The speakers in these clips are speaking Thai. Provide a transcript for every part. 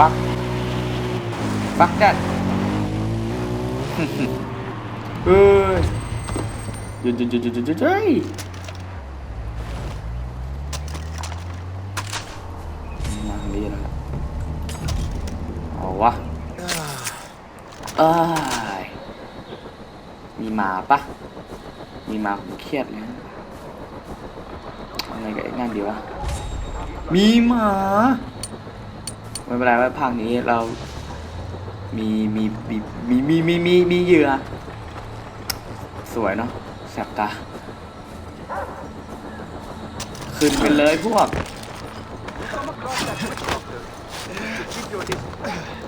ฟักฟัก that เฮ้ยหยุดหยุดหยุดหยุดหยุดหยุดเฮ้ยมาทางนี้แล้วเอาวะเอ้ยมีหมาปะมีหมาผมเครียดเลยนะไงกับไอ้นั่นดีวะมีหมา ไม่เป็นไรว่าภาคนี้เรา มีมีมีมีมีมีมีมีเหยื่อ สวยเนาะแสบตา ขึ้นไปเลยพวก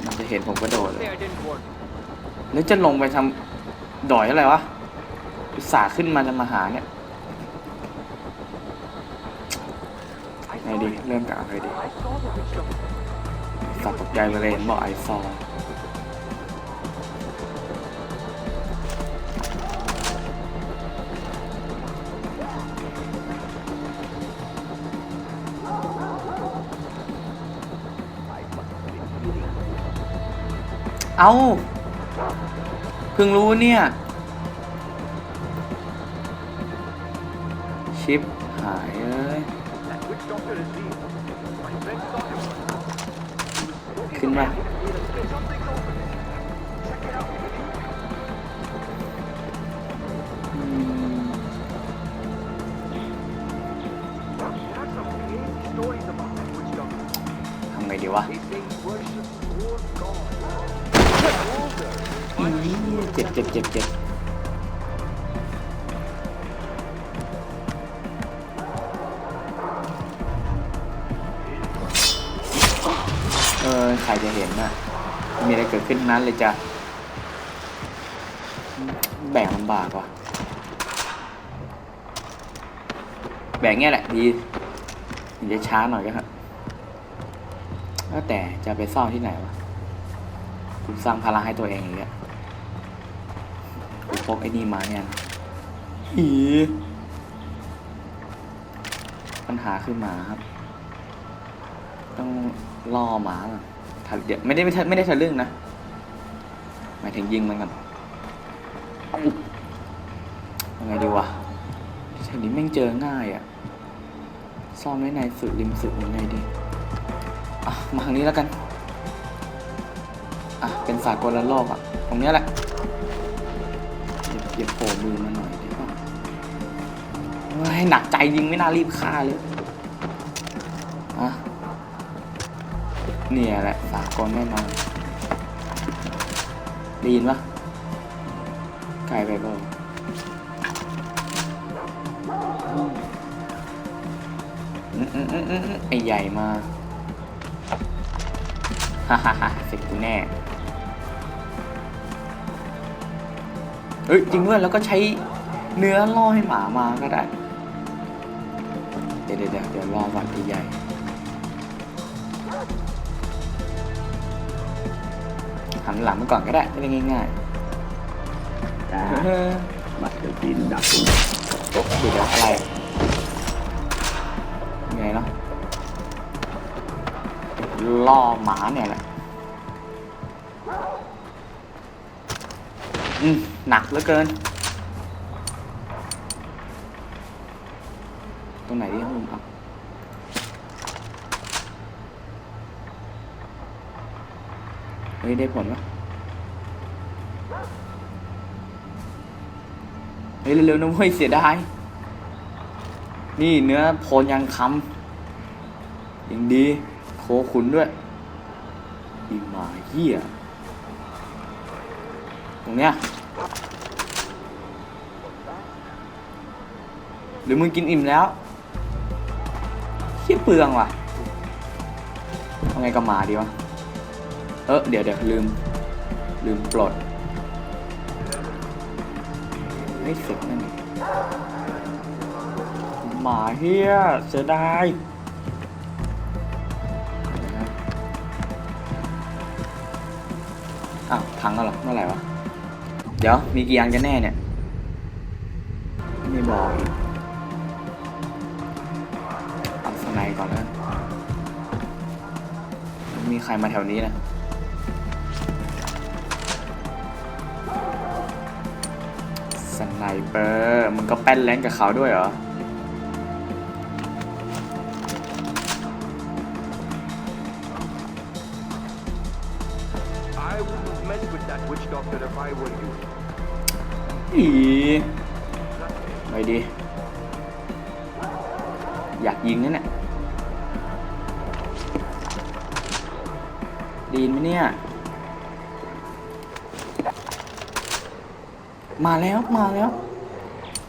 มันจะเห็นผมกระโดดเลยแล้วจะลงไปทำดอยอะไรวะอุตส่าห์ขึ้นมาจะมาหาเนี่ยไงดี เริ่มจากอะไรดี สับตกใจไปเลยเห็นบอกไอซอเอาเพิ่งรู้เนี่ย ชิปหายเอ้ย ขึ้นมาทำไงดีวะเจ็บเจ็บเจ็บเจ็บ อใครจะเห็นน่ะมีอะไรเกิดขึ้นนั้นเลยจะแบ่งลำบากว่ะแบ่งเงี้ยแหละดีถึงจะช้าหน่อยก็ครับแล้วแต่จะไปซ่อนที่ไหนวะกูสร้างภาระให้ตัวเองอย่างเงี้ยกูพกไอ้นี่มาเนี่ยนะอีปัญหาคือหมาครับ ต้องล่อหมาก่อนทะ เดี๋ยวไม่ได้ไม่ได้ไม่ได้ทะลึ่งนะหมายถึงยิงมันก่อนยังไงดีวะแถวนี้แม่งเจอง่ายอะ่ะซ่อนไว้ในสุดริมสุดยังไงดีอะมาทางนี้แล้วกันอะเป็นสากลละโลกอะตรงเนี้ยแหละเหยียบเหยียบโผล่มือมาหน่อยได้ป่ะให้ยหนักใจยิงไม่น่ารีบฆ่าเลย เนี่ยแหละสากลแน่นอนได้ยินปะไกลไปเปล่าอืมอืมอืมอืมอืมไอใหญ่มา ฮ่าฮ่าฮ่าเสร็จกูแน่ เฮ้ย จริงด้วยแล้วก็ใช้เนื้อล่อให้หมามาก็ได้ เดี๋ยวเดี๋ยวเดี๋ยวรอก่อนพี่ใหญ่ หันหลังมาก่อนก็ได้ไม่ได้ง่าย Ah, ๆ must have been nothing. โอ้เดี๋ยวอะไรไงเนาะล่อหมาเนี่ยแหละอืมหนักเหลือเกิน ตรงไหนที่มุมอะ เฮ้ยได้ผลปะเฮ้ยเร็วๆนะเว้ยเสียดาย นี่เนื้อโพนยังคำอย่างดี โคขุนด้วยอีหมาเหี้ยตรงเนี้ยหรือมึงกินอิ่มแล้วเหี้ยเปลืองว่ะเอาไงกับหมาดีวะ เออเดี๋ยวเดี๋ยวลืม ลืมปลดไม่เสร็จนั่นเองหมาเฮียเสียดายอ้าวพังแล้วเหรอเมื่อไหร่วะ เดี๋ยว มีกี่อันกันแน่เนี่ย ไม่บอกอีกเอาสไนด์ก่อนนไม่มีใครมาแถวนี้นะ นเปอร์มึงก็แป้นแรงกับเขาด้วยเหรอ I wouldn't mess with that witch doctor if I were you. อีไปดี อยากยิงนั่นแหละดีนไหมเนี่ย มาแล้วมาแล้ว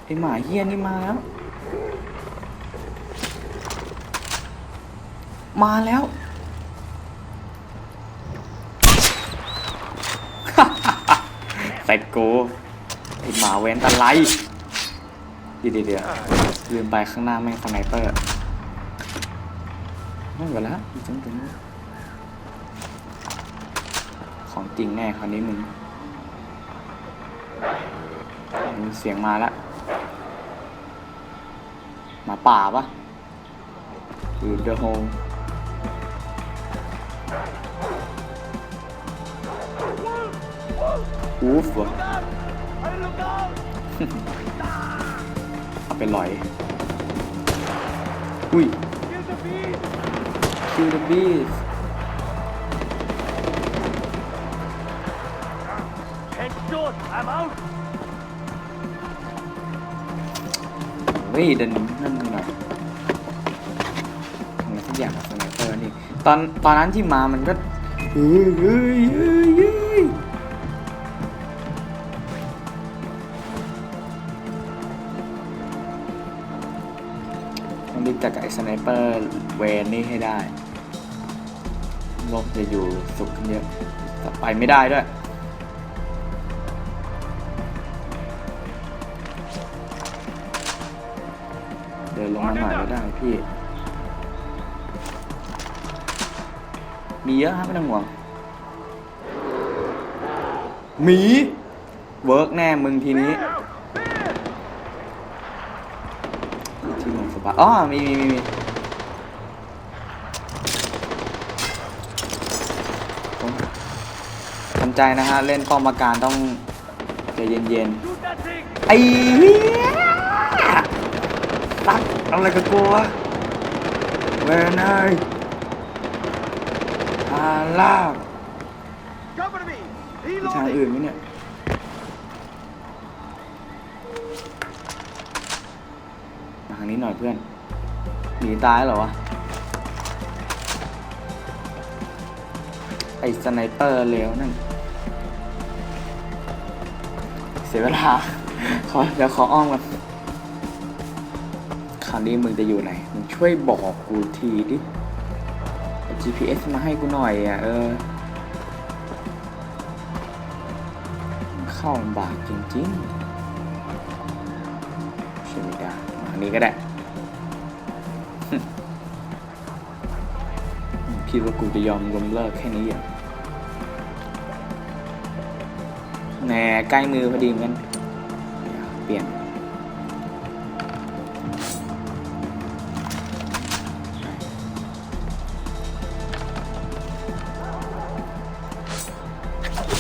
ไอหมาเฮียนี่มาแล้ว มาแล้วใส่กูไอหมาเว้นตะไลเดี๋ยวเดี๋ยวเดี๋ยวลืมไปข้างหน้าแม่งสไนเปอร์ไม่เหลือแล้วอีกจังจังของจริงแน่คราวนี้มึง มีเสียงมาแล้วหมาป่าปะหรือเดอะโฮมอูฟวะเอาไปลอย อุ้ย kill the beast Headshot, I'm out. เฮ้ยเดินนั่นหน่อยทำอะไรสักอย่างกับสไนเปอร์นี่ตอนตอนนั้นที่มามันก็เฮ้ยเฮ้ยเฮ้ยเฮ้ยต้องรีบจัดกับไอ้สไนเปอร์เวนนี่ให้ได้โลกจะอยู่สุขขึ้นเยอะแต่ไปไม่ได้ด้วย ดินลงมาหน่อยก็ได้พี่ มีเยอะครับไม่ต้องห่วงหมีเวิร์กแน่มึงทีนี้ที่มึงสบายอ๋อมีมีมีมีผมทำใจนะฮะ เล่นป้อมอาการต้องใจเย็น Shoot that thing. ๆไอ้เหี้ย ตักอะไรกับกูวะเวนเอ้ยอาลาบ Cover me. มีทาง Reloading. อื่นไหมเนี่ยมาทางนี้หน่อยเพื่อน หนีตายเหรอวะ ไอ้สไนเปอร์เลวนั่น เสียเวลา ขอเดี๋ยวขออ้อมกันค ราวนี้มึงจะอยู่ไหน มึงช่วยบอกกูทีดิ GPS มาให้กูหน่อยอะ เออ เข้าลำบากจริงๆใช่ไม่ได้มาอันนี้ก็ได้คิดว่ากูจะยอมล้มเลิกแค่นี้อะแหน่ใกล้มือพอดีเหมือนกัน เปลี่ยน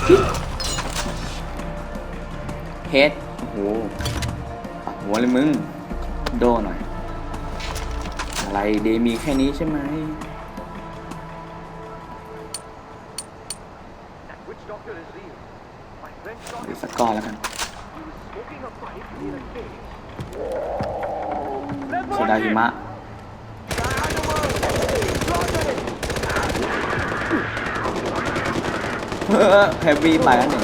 เฮดโอ้โหปักหัวเลยมึง โดหน่อย อะไรเดมีแค่นี้ใช่ไหมเดี๋ยวสกอร์แล้วกันโซดาหิมะ แฮปปี้ไปแล้วหนึ่ง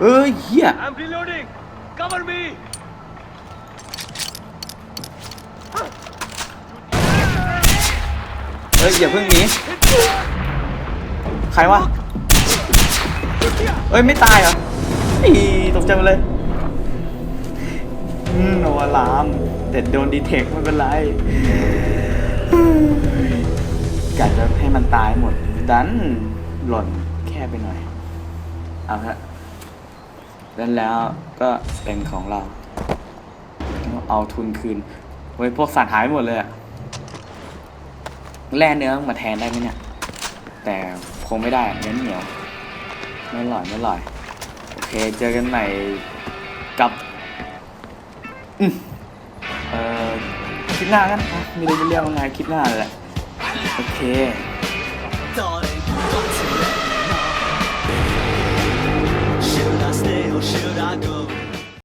เอ้ยเฮีย I'm reloading. Cover me. เอ้ยอย่าเพิ่งหนีใครวะเอ้ยไม่ตายเหรออีตกใจหมดเลยอืมโนอลามแต่โดนดีเทคไม่เป็นไรกะจะให้มันตายหมด ดันหล่นแค่ไปหน่อย เอาฮะแล้วแล้วก็เป็นของเรา เอาทุนคืนเว้ยพวกสัตว์หายหมดเลยอะแร่เนื้อมาแทนได้ไหมเนี่ย แต่คงไม่ได้เนื้อเหนียว ไม่อร่อยไม่อร่อย โอเค เจอกันใหม่กับอืมเอ่อคลิปหน้ากันมีอะไรจะเรียกว่าไงคลิปหน้าเลยแหละ โอเค I go.